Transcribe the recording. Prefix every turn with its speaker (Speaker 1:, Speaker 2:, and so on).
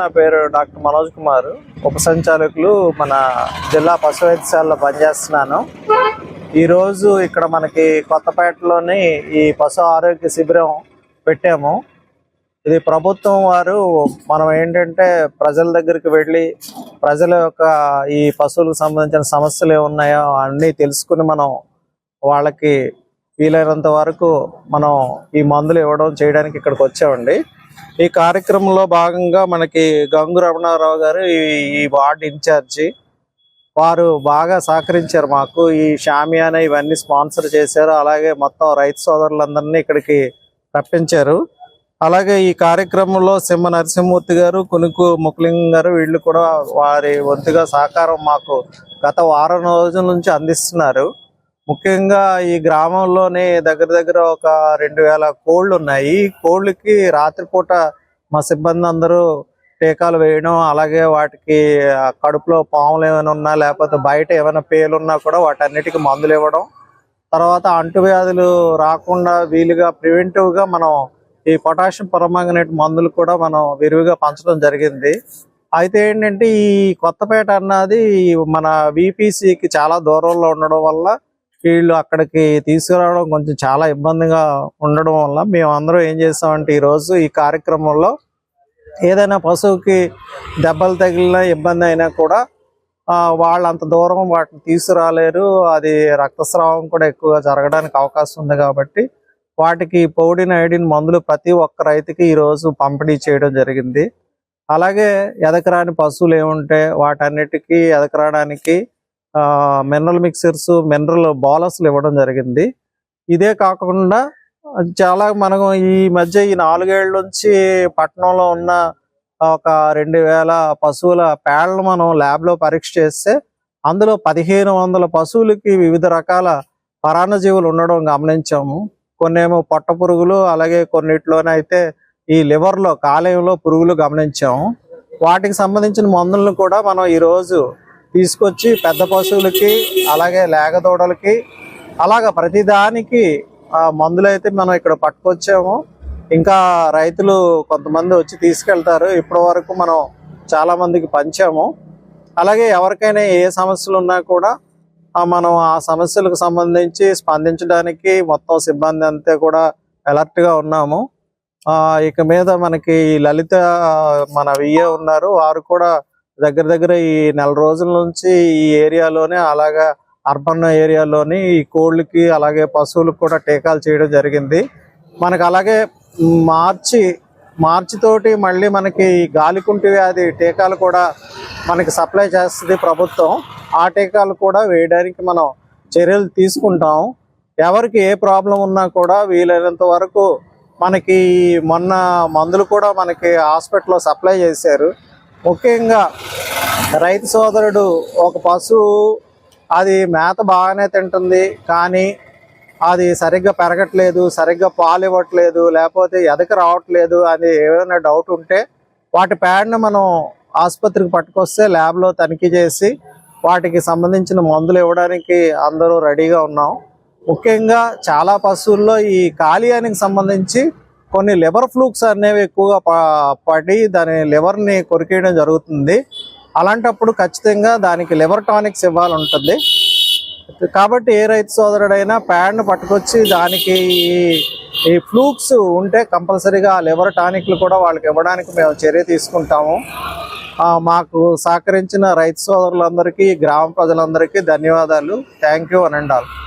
Speaker 1: నా పేరు డాక్టర్ మనోజ్ కుమార్. ఉప సంచాలకులు మన జిల్లా పశు వైద్యశాలలో పనిచేస్తున్నాను. ఈరోజు ఇక్కడ మనకి కొత్తపేటలోని ఈ పశు ఆరోగ్య శిబిరం పెట్టాము. ఇది ప్రభుత్వం వారు మనం ఏంటంటే ప్రజల దగ్గరికి వెళ్ళి ప్రజల యొక్క ఈ పశువులకు సంబంధించిన సమస్యలు ఏమున్నాయో అన్నీ తెలుసుకుని మనం వాళ్ళకి వీలైనంత వరకు మనం ఈ మందులు ఇవ్వడం చేయడానికి ఇక్కడికి వచ్చామండి. ఈ కార్యక్రమంలో భాగంగా మనకి గంగు రమణారావు గారు ఈ వార్డ్ ఇన్ఛార్జి వారు బాగా సహకరించారు మాకు. ఈ షామియానా ఇవన్నీ స్పాన్సర్ చేశారు. అలాగే మొత్తం రైతు సోదరులందరినీ ఇక్కడికి రప్పించారు. అలాగే ఈ కార్యక్రమంలో సింహ నరసింహమూర్తి గారు కునుకు ముకులింగం గారు వీళ్ళు కూడా వారి వంతుగా సహకారం మాకు గత వారం రోజుల నుంచి అందిస్తున్నారు. ముఖ్యంగా ఈ గ్రామంలోనే దగ్గర దగ్గర ఒక రెండు వేల కోళ్ళు ఉన్నాయి. ఈ కోళ్ళకి రాత్రిపూట మా సిబ్బంది అందరూ టీకాలు వేయడం అలాగే వాటికి కడుపులో పాములు ఏమైనా ఉన్నా లేకపోతే బయట ఏమైనా పేలున్నా కూడా వాటన్నిటికీ మందులు ఇవ్వడం. తర్వాత అంటువ్యాధులు రాకుండా వీలుగా ప్రివెంటివ్గా మనం ఈ పొటాషియం పరమాంగనేట్ మందులు కూడా మనం విరివిగా పంచడం జరిగింది. అయితే ఏంటంటే ఈ కొత్తపేట అన్నది మన విపిసికి చాలా దూరంలో ఉండడం వల్ల వీళ్ళు అక్కడికి తీసుకురావడం కొంచెం చాలా ఇబ్బందిగా ఉండడం వల్ల మేము అందరం ఏం చేస్తామంటే ఈ రోజు ఈ కార్యక్రమంలో ఏదైనా పశువుకి దెబ్బలు తగిలిన ఇబ్బంది అయినా కూడా వాళ్ళు అంత దూరం వాటిని తీసుకురాలేరు. అది రక్తస్రావం కూడా ఎక్కువగా జరగడానికి అవకాశం ఉంది కాబట్టి వాటికి పౌడిన్ ఐడిన్ మందులు ప్రతి ఒక్క రైతుకి ఈ రోజు పంపిణీ చేయడం జరిగింది. అలాగే ఎదకరాని పశువులు ఏముంటే వాటన్నిటికీ ఎదకరాడానికి మినరల్ మిక్సర్స్ మినరల్ బాలస్లు ఇవ్వడం జరిగింది. ఇదే కాకుండా చాలా మనం ఈ మధ్య ఈ నాలుగేళ్ళ నుంచి పట్టణంలో ఉన్న ఒక రెండు వేల పశువుల పేడలు మనం ల్యాబ్లో పరీక్ష చేస్తే అందులో పదిహేను వందల పశువులకి వివిధ రకాల పరాణజీవులు ఉండడం గమనించాము. కొన్ని ఏమో పొట్ట పురుగులు అలాగే కొన్నిట్లోనైతే ఈ లివర్లో కాలేయంలో పురుగులు గమనించాము. వాటికి సంబంధించిన మందులను కూడా మనం ఈ రోజు తీసుకొచ్చి పెద్ద పశువులకి అలాగే లేగదూడలకి అలాగ ప్రతిదానికి ఆ మందులు అయితే మనం ఇక్కడ పట్టుకొచ్చాము. ఇంకా రైతులు కొంతమంది వచ్చి తీసుకెళ్తారు. ఇప్పటి వరకు మనం చాలా మందికి పంచాము. అలాగే ఎవరికైనా ఏ సమస్యలు ఉన్నా కూడా మనం ఆ సమస్యలకు సంబంధించి స్పందించడానికి మొత్తం సిబ్బంది అంతా కూడా అలర్ట్గా ఉన్నాము. ఆ ఇక మీద మనకి లలిత మన విఏ ఉన్నారు. వారు కూడా దగ్గర దగ్గర ఈ నెల రోజుల నుంచి ఈ ఏరియాలోనే అలాగా అర్బన్ ఏరియాలోని ఈ కోళ్ళకి అలాగే పశువులకు కూడా టీకాలు చేయడం జరిగింది. మనకు అలాగే మార్చి మార్చి తోటి మళ్ళీ మనకి గాలికుంటి వ్యాధి టీకాలు కూడా మనకి సప్లై చేస్తుంది ప్రభుత్వం. ఆ టీకాలు కూడా వేయడానికి మనం చర్యలు తీసుకుంటాం. ఎవరికి ఏ ప్రాబ్లం ఉన్నా కూడా వీలైనంత వరకు మనకి మొన్న మందులు కూడా మనకి హాస్పిటల్లో సప్లై చేశారు. ముఖ్యంగా రైతు సోదరుడు ఒక పశువు అది మేత బాగానే తింటుంది కానీ అది సరిగ్గా పెరగట్లేదు సరిగ్గా పాలు ఇవ్వట్లేదు లేకపోతే ఎదక రావట్లేదు అని ఏమైనా డౌట్ ఉంటే వాటి ప్యాడ్ను మనం ఆసుపత్రికి పట్టుకొస్తే ల్యాబ్లో తనిఖీ చేసి వాటికి సంబంధించిన మందులు ఇవ్వడానికి అందరూ రెడీగా ఉన్నాం. ముఖ్యంగా చాలా పశువుల్లో ఈ కాలియానికి సంబంధించి కొన్ని లివర్ ఫ్లూక్స్ అనేవి ఎక్కువగా పడి దాని లివర్ని కొరికేయడం జరుగుతుంది. అలాంటప్పుడు ఖచ్చితంగా దానికి లివర్ టానిక్స్ ఇవ్వాలంటుంది. కాబట్టి ఏ రైతు సోదరుడైనా ప్యాడ్ను పట్టుకొచ్చి దానికి ఈ- ఫ్లూక్స్ ఉంటే కంపల్సరీగా లివర్ టానిక్లు కూడా వాళ్ళకి ఇవ్వడానికి మేము చర్య తీసుకుంటాము. మాకు సహకరించిన రైతు సోదరులందరికీ గ్రామ ప్రజలందరికీ ధన్యవాదాలు. Thank you అనండాలి.